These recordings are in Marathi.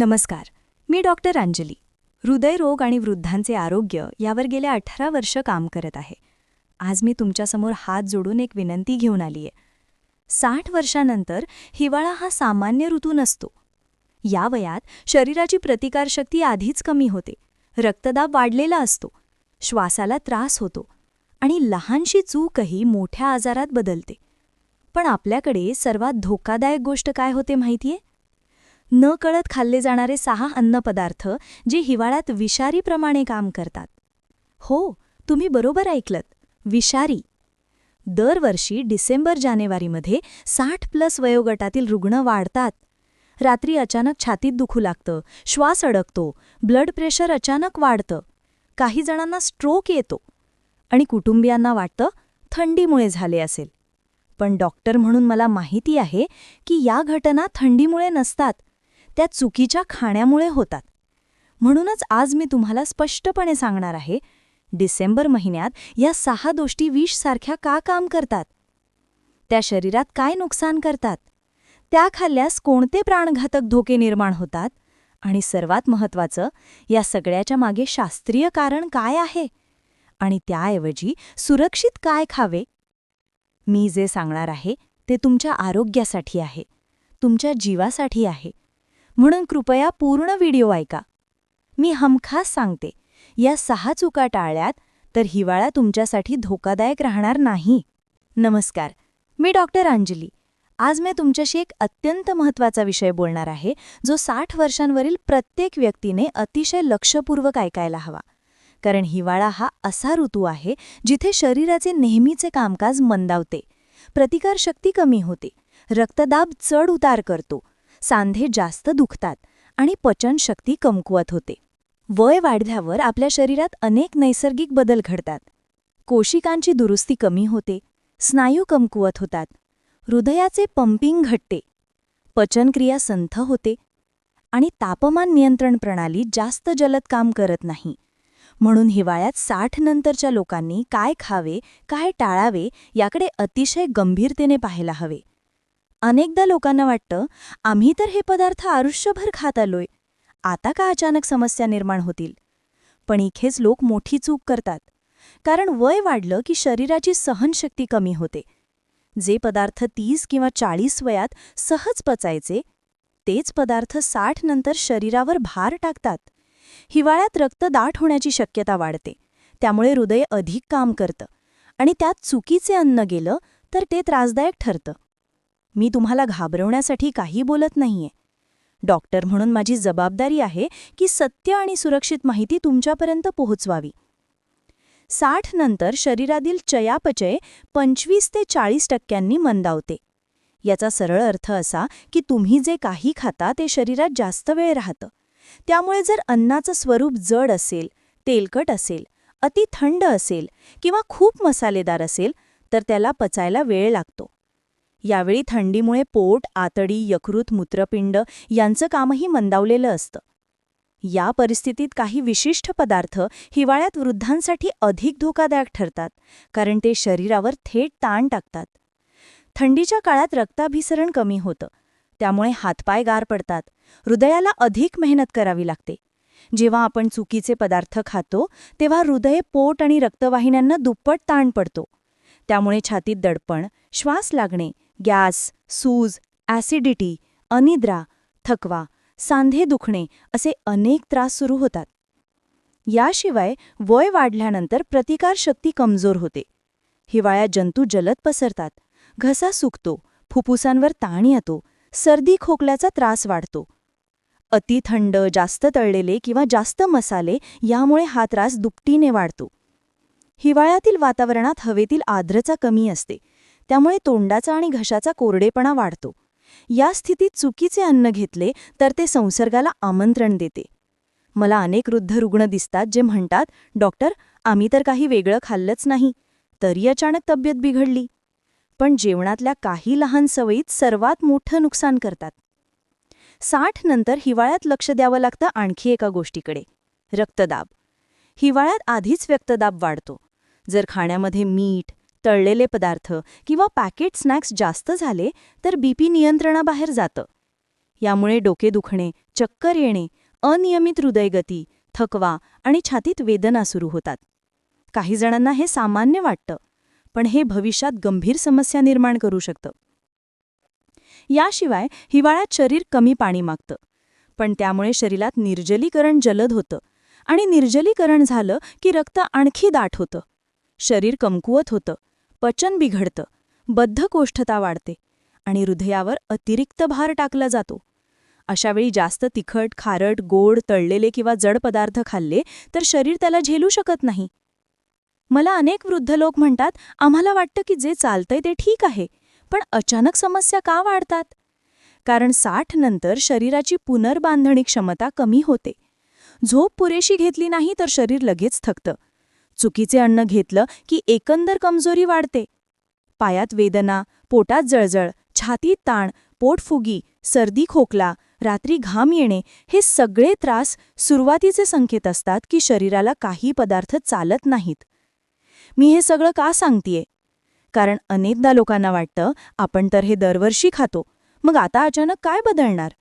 नमस्कार. मी डॉक्टर अंजली. हृदयरोग आणि वृद्धांचे आरोग्य यावर गेल्या अठरा वर्ष काम करत आहे. आज मी तुमच्यासमोर हात जोडून एक विनंती घेऊन आली आहे साठ वर्षानंतर हिवाळा हा सामान्य ऋतू नसतो. या वयात शरीराची प्रतिकारशक्ती आधीच कमी होते. रक्तदाब वाढलेला असतो. श्वासाला त्रास होतो आणि लहानशी चूकही मोठ्या आजारात बदलते. पण आपल्याकडे सर्वात धोकादायक गोष्ट काय होते माहितीये? न कळत खाल्ले जाणारे सहा अन्नपदार्थ जे हिवाळ्यात विषारीप्रमाणे काम करतात. हो तुम्ही बरोबर ऐकलत. विषारी. दरवर्षी डिसेंबर जानेवारीमध्ये साठ प्लस वयोगटातील रुग्ण वाढतात. रात्री अचानक छातीत दुखू लागतं श्वास अडकतो ब्लड प्रेशर अचानक वाढतं. काही जणांना स्ट्रोक येतो. आणि कुटुंबियांना वाटतं थंडीमुळे झाले असेल. पण डॉक्टर म्हणून मला माहिती आहे की या घटना थंडीमुळे नसतात त्या चुकीच्या खाण्यामुळे होतात. म्हणूनच आज मी तुम्हाला स्पष्टपणे सांगणार आहे डिसेंबर महिन्यात या सहा दोष्टी विषसारख्या का काम करतात? त्या शरीरात काय नुकसान करतात? त्या खाल्ल्यास कोणते प्राणघातक धोके निर्माण होतात? आणि सर्वात महत्त्वाचं या सगळ्याच्या मागे शास्त्रीय कारण काय आहे? आणि त्याऐवजी सुरक्षित काय खावे? मी जे सांगणार आहे ते तुमच्या आरोग्यासाठी आहे तुमच्या जीवासाठी आहे म्हणून कृपया पूर्ण व्हिडिओ ऐका. मी हमखास सांगते या सहा चुका टाळल्यात तर हिवाळा तुमच्यासाठी धोकादायक राहणार नाही. नमस्कार मी डॉक्टर अंजली. आज मी तुमच्याशी एक अत्यंत महत्त्वाचा विषय बोलणार आहे जो साठ वर्षांवरील प्रत्येक व्यक्तीने अतिशय लक्षपूर्वक ऐकायला हवा. कारण हिवाळा हा असा ऋतू आहे जिथे शरीराचे नेहमीचे कामकाज मंदावते. प्रतिकारशक्ती कमी होते. रक्तदाब चढ उतार करतो. सांधे जास्त दुखतात आणि पचनशक्ती कमकुवत होते. वय वाढल्यावर आपल्या शरीरात अनेक नैसर्गिक बदल घडतात. कोशिकांची दुरुस्ती कमी होते स्नायू कमकुवत होतात हृदयाचे पंपिंग घटते पचनक्रिया संथ होते आणि तापमान नियंत्रण प्रणाली जास्त जलद काम करत नाही. म्हणून हिवाळ्यात साठ नंतरच्या लोकांनी काय खावे काय टाळावे याकडे अतिशय गंभीरतेने पाहायला हवे. अनेकदा लोकांना वाटतं आम्ही तर हे पदार्थ आयुष्यभर खात आलोय. आता का अचानक समस्या निर्माण होतील? पण इखेच लोक मोठी चूक करतात. कारण वय वाढलं की शरीराची सहनशक्ती कमी होते. जे पदार्थ तीस किंवा चाळीस वयात सहज पचायचे तेच पदार्थ साठ नंतर शरीरावर भार टाकतात. हिवाळ्यात रक्त दाट होण्याची शक्यता वाढते. त्यामुळे हृदय अधिक काम करतं. आणि त्यात चुकीचे अन्न गेलं तर ते त्रासदायक ठरतं. मी तुम्हाला घाबरवण्यासाठी काही बोलत नाहीये. डॉक्टर म्हणून माझी जबाबदारी आहे की सत्य आणि सुरक्षित माहिती तुमच्यापर्यंत पोहोचवावी. साठ नंतर शरीरातील चयापचय पंचवीस ते चाळीस टक्क्यांनी मंदावते. याचा सरळ अर्थ असा की तुम्ही जे काही खाता ते शरीरात जास्त वेळ राहतं. त्यामुळे जर अन्नाचं स्वरूप जड असेल तेलकट असेल अति थंड असेल किंवा खूप मसालेदार असेल तर त्याला पचायला वेळ लागतो. यावेळी थंडीमुळे पोट आतडी यकृत मूत्रपिंड यांचं कामही मंदावलेलं असतं. या परिस्थितीत काही विशिष्ट पदार्थ हिवाळ्यात वृद्धांसाठी अधिक धोकादायक ठरतात कारण ते शरीरावर थेट ताण टाकतात. थंडीच्या काळात रक्ताभिसरण कमी होतं त्यामुळे हातपाय गार पडतात हृदयाला अधिक मेहनत करावी लागते. जेव्हा आपण चुकीचे पदार्थ खातो तेव्हा हृदय पोट आणि रक्तवाहिन्यांना दुप्पट ताण पडतो. त्यामुळे छातीत दडपण श्वास लागणे गॅस सूज ॲसिडिटी अनिद्रा थकवा सांधे दुखणे असे अनेक त्रास सुरू होतात. याशिवाय वय वाढल्यानंतर प्रतिकारशक्ती कमजोर होते. हिवाळ्यात जंतू जलद पसरतात. घसा सुकतो फुफ्फुसांवर ताण येतो सर्दी खोकल्याचा त्रास वाढतो. अति थंड जास्त तळलेले किंवा जास्त मसाले यामुळे हा त्रास दुपटीने वाढतो. हिवाळ्यातील वातावरणात हवेतील आर्द्रता कमी असते. त्यामुळे तोंडाचा आणि घशाचा कोरडेपणा वाढतो. या स्थितीत चुकीचे अन्न घेतले तर ते संसर्गाला आमंत्रण देते. मला अनेक वृद्ध रुग्ण दिसतात जे म्हणतात डॉक्टर आम्ही तर काही वेगळं खाल्लंच नाही. तरी अचानक तब्येत बिघडली. पण जेवणातल्या काही लहान सवयीत सर्वात मोठं नुकसान करतात. साठ नंतर हिवाळ्यात लक्ष द्यावं लागतं आणखी एका गोष्टीकडे. रक्तदाब. हिवाळ्यात आधीच रक्तदाब वाढतो. जर खाण्यामध्ये मीठ तळलेले पदार्थ किंवा पॅकेट स्नॅक्स जास्त झाले तर बीपी नियंत्रणाबाहेर जातं. यामुळे डोके दुखणे चक्कर येणे अनियमित हृदयगती थकवा आणि छातीत वेदना सुरू होतात. काही जणांना हे सामान्य वाटतं पण हे भविष्यात गंभीर समस्या निर्माण करू शकतं. याशिवाय हिवाळ्यात शरीर कमी पाणी मागतं पण त्यामुळे शरीरात निर्जलीकरण जलद होतं आणि निर्जलीकरण झालं की रक्त आणखी दाट होतं. शरीर कमकुवत होतं पचन बिघडतं बद्धकोष्ठता वाढते आणि हृदयावर अतिरिक्त भार टाकला जातो. अशावेळी जास्त तिखट खारट गोड तळलेले किंवा जड पदार्थ खाल्ले तर शरीर त्याला झेलू शकत नाही. मला अनेक वृद्ध लोक म्हणतात आम्हाला वाटतं की जे चालतंय ते ठीक आहे पण अचानक समस्या का वाढतात? कारण साठ नंतर शरीराची पुनर्बांधणी क्षमता कमी होते. झोप पुरेशी घेतली नाही तर शरीर लगेच थकतं. चुकीचे अन्न घेतलं की एकंदर कमजोरी वाढते. पायात वेदना पोटात जळजळ छातीत ताण पोटफुगी सर्दी खोकला रात्री घाम येणे हे सगळे त्रास सुरुवातीचे संकेत असतात की शरीराला काही पदार्थ चालत नाहीत. मी हे सगळं का सांगतीये? कारण अनेकदा लोकांना वाटतं आपण तर हे दरवर्षी खातो मग आता अचानक काय बदलणार?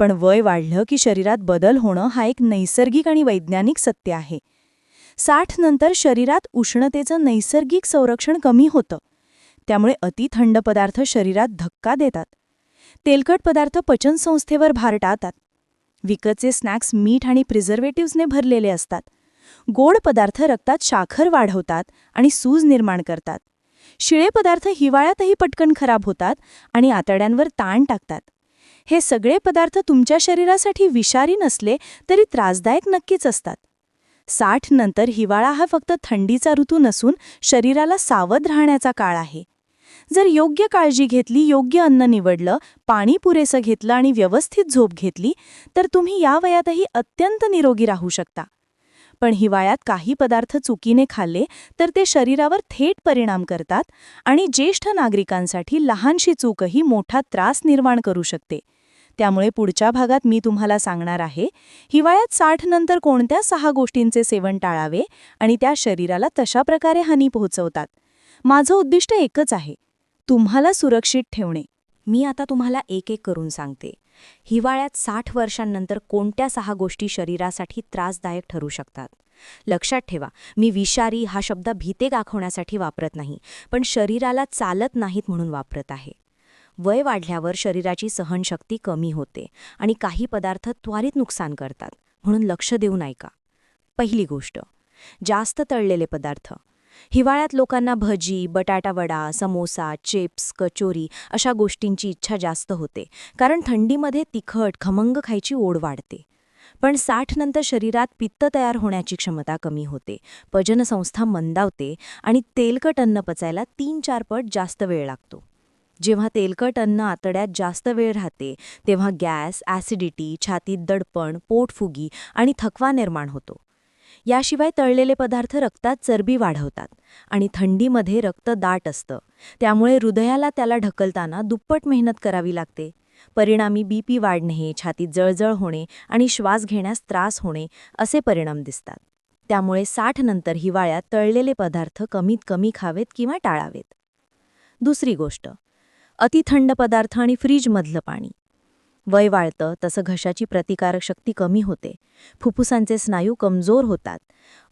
पण वय वाढलं की शरीरात बदल होणं हा एक नैसर्गिक आणि वैज्ञानिक सत्य आहे. साठ नंतर शरीरात उष्णतेचं नैसर्गिक संरक्षण कमी होतं. त्यामुळे अतिथंड पदार्थ शरीरात धक्का देतात. तेलकट पदार्थ पचनसंस्थेवर भार टाळतात विकतचे स्नॅक्स मीठ आणि प्रिझर्वेटिव्हजने भरलेले असतात. गोड पदार्थ रक्तात साखर वाढवतात आणि सूज निर्माण करतात. शिळे पदार्थ हिवाळ्यातही पटकन खराब होतात आणि आतड्यांवर ताण टाकतात. हे सगळे पदार्थ तुमच्या शरीरासाठी विषारी नसले तरी त्रासदायक नक्कीच असतात. साठ नंतर हिवाळा हा फक्त थंडीचा ऋतू नसून शरीराला सावध राहण्याचा काळ आहे. जर योग्य काळजी घेतली योग्य अन्न निवडलं पाणी पुरेसं घेतलं आणि व्यवस्थित झोप घेतली तर तुम्ही या वयातही अत्यंत निरोगी राहू शकता. पण हिवाळ्यात काही पदार्थ चुकीने खाल्ले तर ते शरीरावर थेट परिणाम करतात आणि ज्येष्ठ नागरिकांसाठी लहानशी चूकही मोठा त्रास निर्माण करू शकते. त्यामुळे पुढच्या भागात मी तुम्हाला सांगणार आहे. हिवाळ्यात साठ नंतर कोणत्या सहा गोष्टींचे सेवन टाळावे आणि त्या शरीराला तशा प्रकारे हानी पोहोचवतात? माझं उद्दिष्ट एकच आहे तुम्हाला सुरक्षित ठेवणे. मी आता तुम्हाला एक एक करून सांगते. हिवाळ्यात साठ वर्षांनंतर कोणत्या सहा गोष्टी शरीरासाठी त्रासदायक ठरू शकतात? लक्षात ठेवा मी विषारी हा शब्द भीते दाखवण्यासाठी वापरत नाही पण शरीराला चालत नाहीत म्हणून वापरत आहे. वय वाढल्यावर शरीराची सहनशक्ती कमी होते आणि काही पदार्थ त्वरित नुकसान करतात म्हणून लक्ष देऊ ऐका का पहिली गोष्ट जास्त तळलेले पदार्थ. हिवाळ्यात लोकांना भजी बटाटा वडा समोसा चिप्स कचोरी अशा गोष्टींची इच्छा जास्त होते कारण थंडीमध्ये तिखट खमंग खायची ओढ वाढते. पण साठ नंतर शरीरात पित्त तयार होण्याची क्षमता कमी होते पचनसंस्था मंदावते आणि तेलकट अन्न पचायला तीन चार पट जास्त वेळ लागतो. जेव्हा तेलकट अन्न आतड्यात जास्त वेळ राहते तेव्हा गॅस ॲसिडिटी छातीत दडपण पोटफुगी आणि थकवा निर्माण होतो. याशिवाय तळलेले पदार्थ रक्तात चरबी वाढवतात आणि थंडीमध्ये रक्त दाट असतं. त्यामुळे हृदयाला त्याला ढकलताना दुप्पट मेहनत करावी लागते. परिणामी बीपी वाढणे छातीत जळजळ होणे आणि श्वास घेण्यास त्रास होणे असे परिणाम दिसतात. त्यामुळे साठ नंतर हिवाळ्यात तळलेले पदार्थ कमीत कमी खावेत किंवा टाळावेत. दुसरी गोष्ट अतिथंड पदार्थ आणि फ्रीजमधलं पाणी. वय वाढतं तसं घशाची प्रतिकारक शक्ती कमी होते. फुफ्फुसांचे स्नायू कमजोर होतात.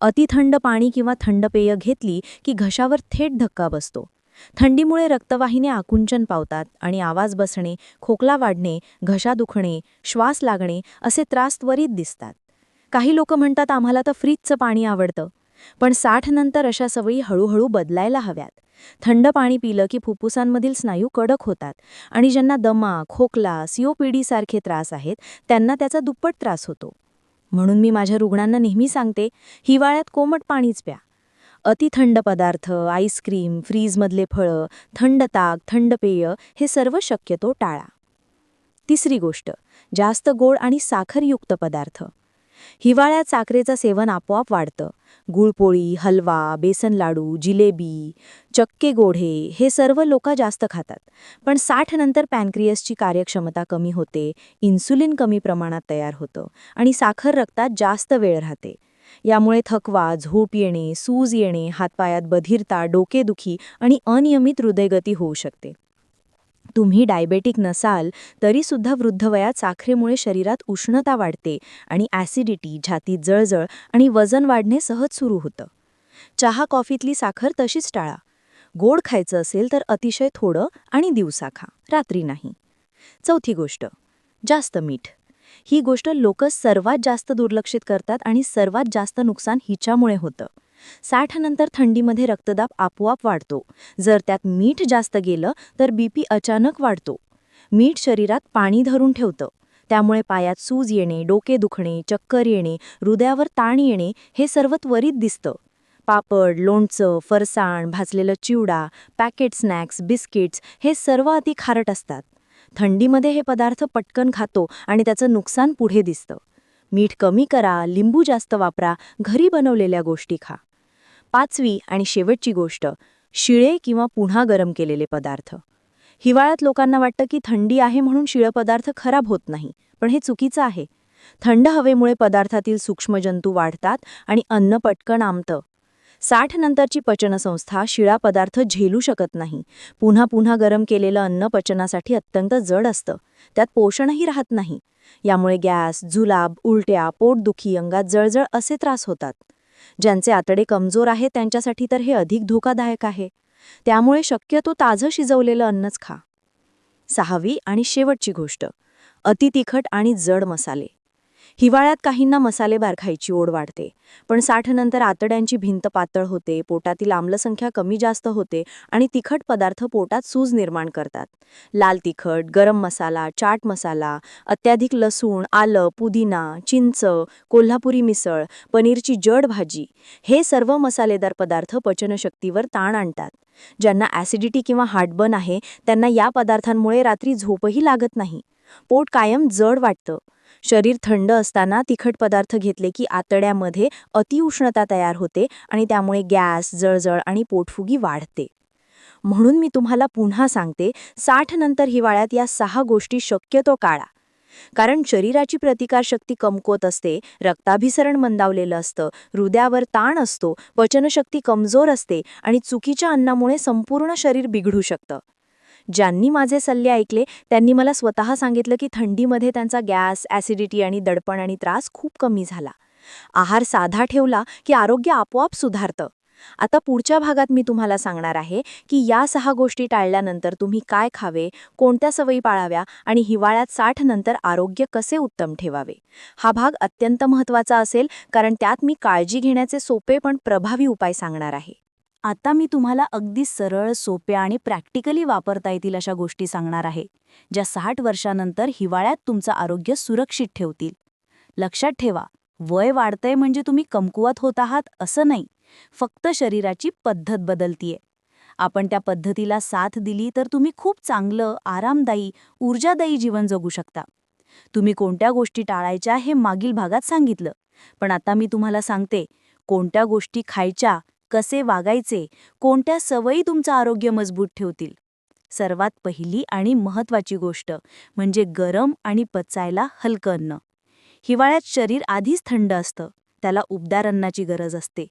अतिथंड पाणी किंवा थंड पेय घेतली की घशावर थेट धक्का बसतो. थंडीमुळे रक्तवाहिन्या आकुंचन पावतात आणि आवाज बसणे खोकला वाढणे घशा दुखणे श्वास लागणे असे त्रास त्वरित दिसतात. काही लोक म्हणतात आम्हाला तर फ्रीजचं पाणी आवडतं. पण साठ नंतर अशा सवयी हळूहळू बदलायला हव्यात. थंड पाणी पिलं की फुफ्फुसांमधील स्नायू कडक होतात आणि ज्यांना दमा खोकला सारखे त्रास आहेत त्यांना त्याचा दुप्पट त्रास होतो. म्हणून मी माझ्या रुग्णांना नेहमी सांगते हिवाळ्यात कोमट पाणीच प्या. अतिथंड पदार्थ आईस्क्रीम फ्रीजमधले फळं थंड ताक थंड पेय हे सर्व शक्यतो टाळा. तिसरी गोष्ट जास्त गोड आणि साखरयुक्त पदार्थ. हिवाळ्यात साखरेचं सेवन आपोआप वाढतं. गुळपोळी हलवा बेसन लाडू जिलेबी चक्के गोढे हे सर्व लोक जास्त खातात. पण साठ नंतर पॅनक्रियसची कार्यक्षमता कमी होते इन्सुलिन कमी प्रमाणात तयार होतं आणि साखर रक्तात जास्त वेळ राहते. यामुळे थकवा झोप येणे सूज येणे हातपायात बधिरता डोकेदुखी आणि अनियमित हृदयगती होऊ शकते. तुम्ही डायबेटिक नसाल तरीसुद्धा वृद्ध वयात साखरेमुळे शरीरात उष्णता वाढते आणि ॲसिडिटी छातीत जळजळ आणि वजन वाढणे सहज सुरू होतं. चहा कॉफीतली साखर तशीच टाळा. गोड खायचं असेल तर अतिशय थोडं आणि दिवसा खा. रात्री नाही. चौथी गोष्ट जास्त मीठ. ही गोष्ट लोक सर्वात जास्त दुर्लक्षित करतात आणि सर्वात जास्त नुकसान हिच्यामुळे होतं. साठनंतर थंडीमध्ये रक्तदाब आपोआप वाढतो. जर त्यात मीठ जास्त गेलं तर बीपी अचानक वाढतो. मीठ शरीरात पाणी धरून ठेवतं. त्यामुळे पायात सूज येणे डोके दुखणे चक्कर येणे हृदयावर ताण येणे हे सर्व त्वरित दिसतं. पापड लोणचं फरसाण भाजलेलं चिवडा पॅकेट स्नॅक्स बिस्किट्स हे सर्व अति खारट असतात. थंडीमध्ये हे पदार्थ पटकन खातो आणि त्याचं नुकसान पुढे दिसतं. मीठ कमी करा लिंबू जास्त वापरा घरी बनवलेल्या गोष्टी खा. पाचवी आणि शेवटची गोष्ट शिळे किंवा पुन्हा गरम केलेले पदार्थ. हिवाळ्यात लोकांना वाटतं की थंडी आहे म्हणून शिळं पदार्थ खराब होत नाही पण हे चुकीचं आहे. थंड हवेमुळे पदार्थातील सूक्ष्मजंतू वाढतात आणि अन्न पटकन आमतं. साठ नंतरची पचनसंस्था शिळा पदार्थ झेलू शकत नाही. पुन्हा पुन्हा गरम केलेलं अन्न पचनासाठी अत्यंत जड असतं. त्यात पोषणही राहत नाही. यामुळे गॅस जुलाब उलट्या पोटदुखी अंगात जळजळ असे त्रास होतात. ज्यांचे आतडे कमजोर आहे त्यांच्यासाठी तर हे अधिक धोकादायक आहे. त्यामुळे शक्यतो ताजं शिजवलेलं अन्नच खा. सहावी आणि शेवटची गोष्ट. अतितिखट आणि जड मसाले. हिवाळ्यात काहींना मसालेबार खायची ओढ वाढते. पण साठनंतर आतड्यांची भिंत पातळ होते पोटातील आम्लसंख्या कमी जास्त होते आणि तिखट पदार्थ पोटात सूज निर्माण करतात. लाल तिखट गरम मसाला चाट मसाला अत्याधिक लसूण आलं पुदिना चिंच कोल्हापुरी मिसळ पनीरची जड भाजी हे सर्व मसालेदार पदार्थ पचनशक्तीवर ताण आणतात. ज्यांना ॲसिडिटी किंवा हार्टबर्न आहे त्यांना या पदार्थांमुळे रात्री झोपही लागत नाही. पोट कायम जड वाटतं. शरीर थंड असताना तिखट पदार्थ घेतले की आतड्यामध्ये अतिउष्णता तयार होते आणि त्यामुळे गॅस जळजळ आणि पोटफुगी वाढते. म्हणून मी तुम्हाला पुन्हा सांगते साठ नंतर हिवाळ्यात या सहा गोष्टी शक्यतो काळा. कारण शरीराची प्रतिकारशक्ती कमकोत असते रक्ताभिसरण मंदावलेलं असतं हृदयावर ताण असतो पचनशक्ती कमजोर असते आणि चुकीच्या अन्नामुळे संपूर्ण शरीर बिघडू शकतं. ज्यांनी माझे सल्ले ऐकले त्यांनी मला स्वतः सांगितलं की थंडीमध्ये त्यांचा गॅस ॲसिडिटी आणि दडपण आणि त्रास खूप कमी झाला. आहार साधा ठेवला की आरोग्य आपोआप सुधारतं. आता पुढच्या भागात मी तुम्हाला सांगणार आहे की या सहा गोष्टी टाळल्यानंतर तुम्ही काय खावे कोणत्या सवयी पाळाव्या आणि हिवाळ्यात साठ नंतर आरोग्य कसे उत्तम ठेवावे. हा भाग अत्यंत महत्त्वाचा असेल कारण त्यात मी काळजी घेण्याचे सोपे पण प्रभावी उपाय सांगणार आहे. आता मी तुम्हाला अगदी सरळ सोप्या आणि प्रॅक्टिकली वापरता येतील अशा गोष्टी सांगणार आहे ज्या साठ वर्षानंतर हिवाळ्यात तुमचं आरोग्य सुरक्षित ठेवतील. लक्षात ठेवा वय वाढतंय म्हणजे तुम्ही कमकुवत होत आहात असं नाही फक्त शरीराची पद्धत बदलतीये. आपण त्या पद्धतीला साथ दिली तर तुम्ही खूप चांगलं आरामदायी ऊर्जादायी जीवन जगू शकता. तुम्ही कोणत्या गोष्टी टाळायच्या हे मागील भागात सांगितलं पण आता मी तुम्हाला सांगते कोणत्या गोष्टी खायच्या कसे वागायचे कोणत्या सवयी तुमचं आरोग्य मजबूत ठेवतील? सर्वात पहिली आणि महत्त्वाची गोष्ट म्हणजे गरम आणि पचायला हलकं अन्न. हिवाळ्यात शरीर आधीच थंड असतं त्याला उबदार अन्नाची गरज असते.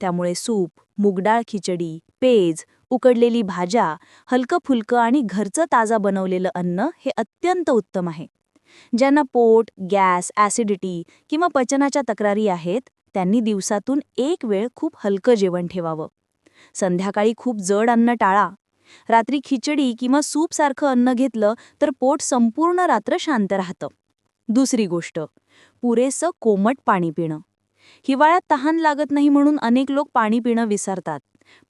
त्यामुळे सूप मुगडाळ खिचडी पेज उकडलेली भाज्या हलकं फुलकं आणि घरचं ताजा बनवलेलं अन्न हे अत्यंत उत्तम आहे. ज्यांना पोट गॅस ॲसिडिटी किंवा पचनाच्या तक्रारी आहेत त्यांनी दिवसातून एक वेळ खूप हलकं जेवण ठेवावं. संध्याकाळी खूप जड अन्न टाळा. रात्री खिचडी किंवा सूपसारखं अन्न घेतलं तर पोट संपूर्ण रात्र शांत राहतं. दुसरी गोष्ट पुरेसं कोमट पाणी पिणं. हिवाळ्यात तहान लागत नाही म्हणून अनेक लोक पाणी पिणं विसरतात.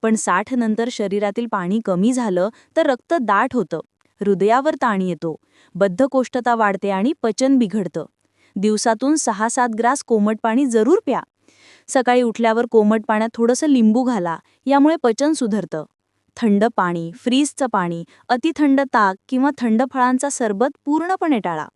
पण साठ नंतर शरीरातील पाणी कमी झालं तर रक्त दाट होतं. हृदयावर ताण येतो. बद्धकोष्ठता वाढते आणि पचन बिघडतं. दिवसातून सहा सात ग्रास कोमट पाणी जरूर प्या. सकाळी उठल्यावर कोमट पाण्यात थोडंसं लिंबू घाला यामुळे पचन सुधरतं. थंड पाणी फ्रीजचं पाणी अतिथंड ताक किंवा थंड फळांचा सरबत पूर्णपणे टाळा.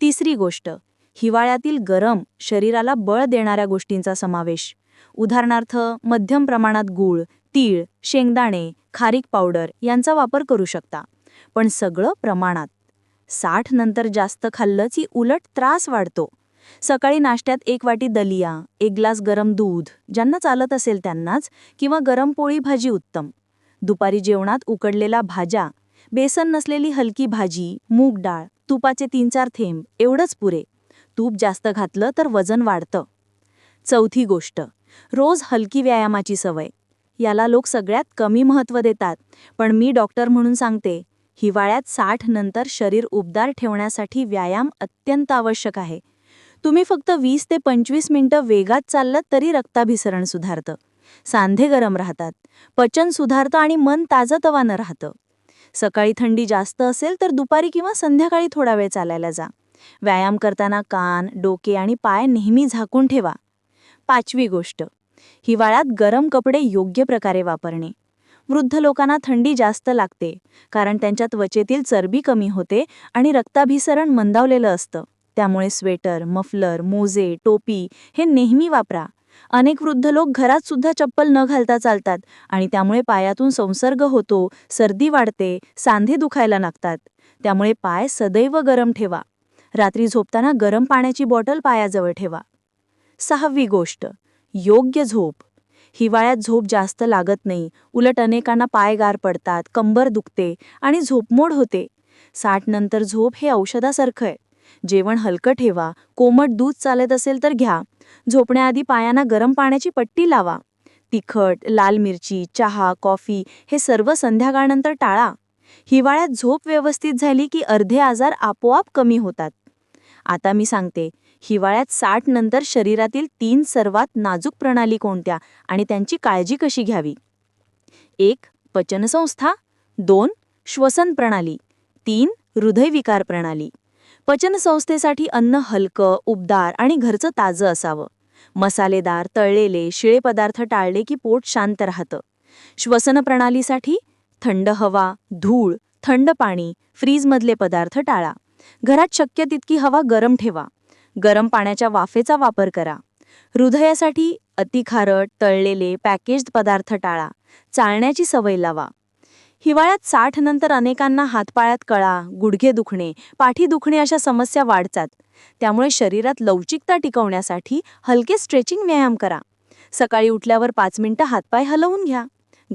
तिसरी गोष्ट हिवाळ्यातील गरम शरीराला बळ देणाऱ्या गोष्टींचा समावेश. उदाहरणार्थ मध्यम प्रमाणात गूळ तीळ शेंगदाणे खारीक पावडर यांचा वापर करू शकता. पण सगळं प्रमाणात. साठ नंतर जास्त खाल्लं की उलट त्रास वाढतो. सकाळी नाश्त्यात एक वाटी दलिया एक ग्लास गरम दूध ज्यांना चालत असेल त्यांनाच किंवा गरम पोळी भाजी उत्तम. दुपारी जेवणात उकडलेला भाज्या बेसन नसलेली हलकी भाजी मूग डाळ तुपाचे तीन चार थेंब एवढंच पुरे. तूप जास्त घातलं तर वजन वाढतं. चौथी गोष्ट रोज हलकी व्यायामाची सवय. याला लोक सगळ्यात कमी महत्त्व देतात पण मी डॉक्टर म्हणून सांगते हिवाळ्यात साठ नंतर शरीर उबदार ठेवण्यासाठी व्यायाम अत्यंत आवश्यक आहे. तुम्ही फक्त वीस ते पंचवीस मिनिटं वेगात चाललात तरी रक्ताभिसरण सुधारतं. सांधे गरम राहतात. पचन सुधारतं आणि मन ताजतवानं राहतं. सकाळी थंडी जास्त असेल तर दुपारी किंवा संध्याकाळी थोडा वेळ चालायला जा. व्यायाम करताना कान डोके आणि पाय नेहमी झाकून ठेवा. पाचवी गोष्ट. हिवाळ्यात गरम कपडे योग्य प्रकारे वापरणे. वृद्ध लोकांना थंडी जास्त लागते कारण त्यांच्या त्वचेतील चरबी कमी होते आणि रक्ताभिसरण मंदावलेलं असतं. त्यामुळे स्वेटर मफलर मोजे टोपी हे नेहमी वापरा. अनेक वृद्ध लोक घरात सुद्धा चप्पल न घालता चालतात आणि त्यामुळे पायातून संसर्ग होतो सर्दी वाढते सांधे दुखायला लागतात. त्यामुळे पाय सदैव गरम ठेवा. रात्री झोपताना गरम पाण्याची बॉटल पायाजवळ ठेवा. सहावी गोष्ट योग्य झोप. हिवाळ्यात झोप जास्त लागत नाही. उलट अनेकांना पाय गार पडतात कंबर दुखते आणि झोपमोड होते. साठ नंतर झोप हे औषधासारखं आहे. जेवण हलकं ठेवा कोमट दूध चालत असेल तर घ्या. झोपण्याआधी पायांना गरम पाण्याची पट्टी लावा. तिखट लाल मिरची चहा कॉफी हे सर्व संध्याकाळनंतर टाळा. हिवाळ्यात झोप व्यवस्थित झाली की अर्धे आजार आपोआप कमी होतात. आता मी सांगते हिवाळ्यात साठ नंतर शरीरातील तीन सर्वात नाजूक प्रणाली कोणत्या आणि त्यांची काळजी कशी घ्यावी? एक पचनसंस्था. दोन श्वसन प्रणाली. तीन हृदयविकार प्रणाली. पचनसंस्थेसाठी अन्न हलकं उबदार आणि घरचं ताजं असावं. मसालेदार तळलेले शिळे पदार्थ टाळले की पोट शांत राहतं. श्वसन प्रणालीसाठी थंड हवा धूळ थंड पाणी फ्रीजमधले पदार्थ टाळा. घरात शक्य तितकी हवा गरम ठेवा. गरम पाण्याच्या वाफेचा वापर करा. हृदयासाठी अतिखारट तळलेले पॅकेज्ड पदार्थ टाळा. चालण्याची सवय लावा. हिवाळ्यात साठ नंतर अनेकांना हातपाळ्यात कळा गुडघे दुखणे पाठी दुखणे अशा समस्या वाढतात. त्यामुळे शरीरात लवचिकता टिकवण्यासाठी हलके स्ट्रेचिंग व्यायाम करा. सकाळी उठल्यावर पाच मिनिटं हातपाय हलवून घ्या.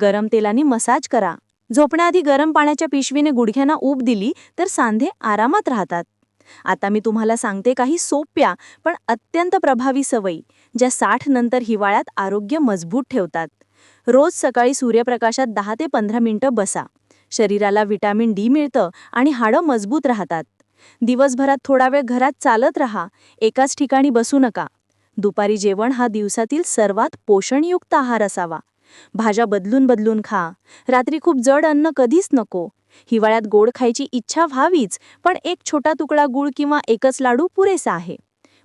गरम तेलाने मसाज करा. झोपण्याआधी गरम पाण्याच्या पिशवीने गुडघ्यांना ऊब दिली तर सांधे आरामात राहतात. आता मी तुम्हाला सांगते काही सोप्या पण अत्यंत प्रभावी सवयी ज्या साठ नंतर हिवाळ्यात आरोग्य मजबूत ठेवतात. रोज सकाळी सूर्यप्रकाशात दहा ते पंधरा मिनिटं बसा. शरीराला विटॅमिन डी मिळतं आणि हाडं मजबूत राहतात. दिवसभरात थोडा वेळ घरात चालत राहा. एकाच ठिकाणी बसू नका. दुपारी जेवण हा दिवसातील सर्वात पोषणयुक्त आहार असावा. भाज्या बदलून बदलून खा. रात्री खूप जड अन्न कधीच नको. हिवाळ्यात गोड खायची इच्छा व्हावीच पण एक छोटा तुकडा गुळ किंवा एकच लाडू पुरेसा आहे.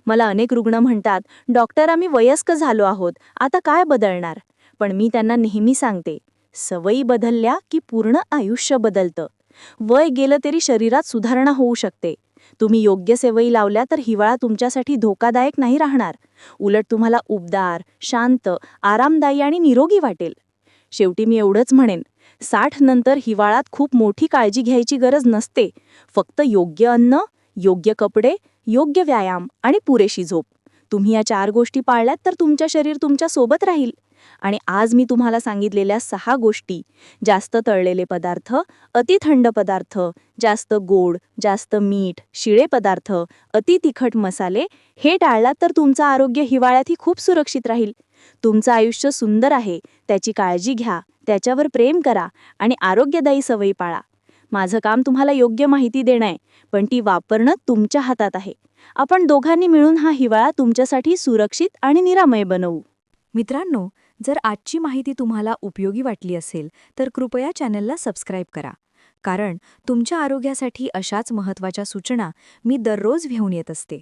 मला अनेक रुग्ण म्हणतात डॉक्टर आम्ही वयस्क झालो आहोत. आता काय बदलणार? पण मी त्यांना नेहमी सांगते सवयी बदलल्या की पूर्ण आयुष्य बदलतं. वय गेलं तरी शरीरात सुधारणा होऊ शकते. तुम्ही योग्य सवयी लावल्या तर हिवाळा तुमच्यासाठी धोकादायक नाही राहणार. उलट तुम्हाला उबदार शांत आरामदायी आणि निरोगी वाटेल. शेवटी मी एवढंच म्हणेन साठ नंतर हिवाळ्यात खूप मोठी काळजी घ्यायची गरज नसते. फक्त योग्य अन्न योग्य कपडे योग्य व्यायाम आणि पुरेशी झोप. तुम्ही या चार गोष्टी पाळल्यात तर तुमच्या शरीर तुमच्यासोबत राहील. आणि आज मी तुम्हाला सांगितलेल्या सहा गोष्टी जास्त तळलेले पदार्थ अति थंड पदार्थ जास्त गोड जास्त मीठ शिळे पदार्थ अति तिखट मसाले हे टाळलात तर तुमचं आरोग्य हिवाळ्यातही खूप सुरक्षित राहील. तुमचं आयुष्य सुंदर आहे त्याची काळजी घ्या त्याच्यावर प्रेम करा आणि आरोग्यदायी सवयी पाळा. माझं काम तुम्हाला योग्य माहिती देणं आहे पण ती वापरणं तुमच्या हातात आहे. आपण दोघांनी मिळून हा हिवाळा तुमच्यासाठी सुरक्षित आणि निरामय बनवू. मित्रांनो जर आजची माहिती तुम्हाला उपयोगी वाटली असेल तर कृपया चॅनलला सबस्क्राईब करा. कारण तुमच्या आरोग्यासाठी अशाच महत्त्वाच्या सूचना मी दररोज घेऊन येत असते.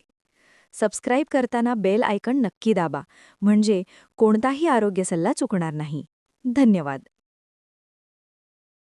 सबस्क्राईब करताना बेल आयकन नक्की दाबा म्हणजे कोणताही आरोग्य सल्ला चुकणार नाही. धन्यवाद.